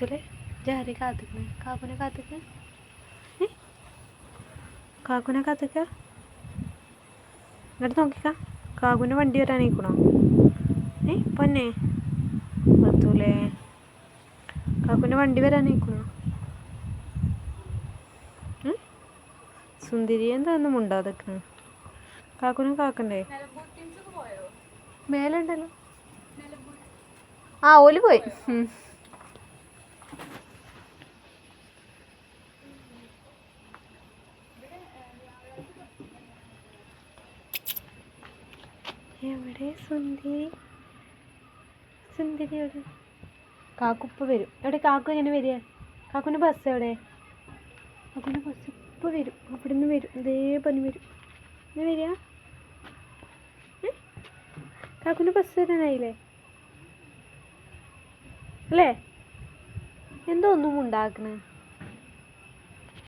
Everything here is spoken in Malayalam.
ബത്തുലെ ജാരി കാത്തിക്കണേ. കാക്കുനെ കാത്തുക്ക? കാക്കുനെ കാത്തുക്ക? എന്നിട്ട് നോക്കിക്ക. കാക്കുന് വണ്ടി വരാനായിക്കണോ ഏ പൊന്നെ? എത്തൂലേ കാക്കുന് വണ്ടി വരാനായിക്കണോ സുന്ദരി എന്താന്ന് മുണ്ടാതൊക്കെ കാക്കുനും കാക്കണ്ടേ? മേലുണ്ടല്ലോ. ആ ഓൽ പോയി. എവിടെ സുന്ദരി? സുന്ദരി എവിടെ? കാക്കുപ്പ വരും. എവിടെ കാക്കു എങ്ങനെ വരിക? കാക്കുന്റെ ബസ് എവിടെ? കാക്കുന്റെ ബസ് ഇപ്പോൾ വരും. അവിടെ നിന്ന് വരും. ഇതേ പനി വരും. ഇന്ന് വരിക? ഏ? കാക്കുന്റെ ബസ് വരാനായില്ലേ? അല്ലേ? എന്തോ ഒന്നും ഉണ്ടാക്കണേ.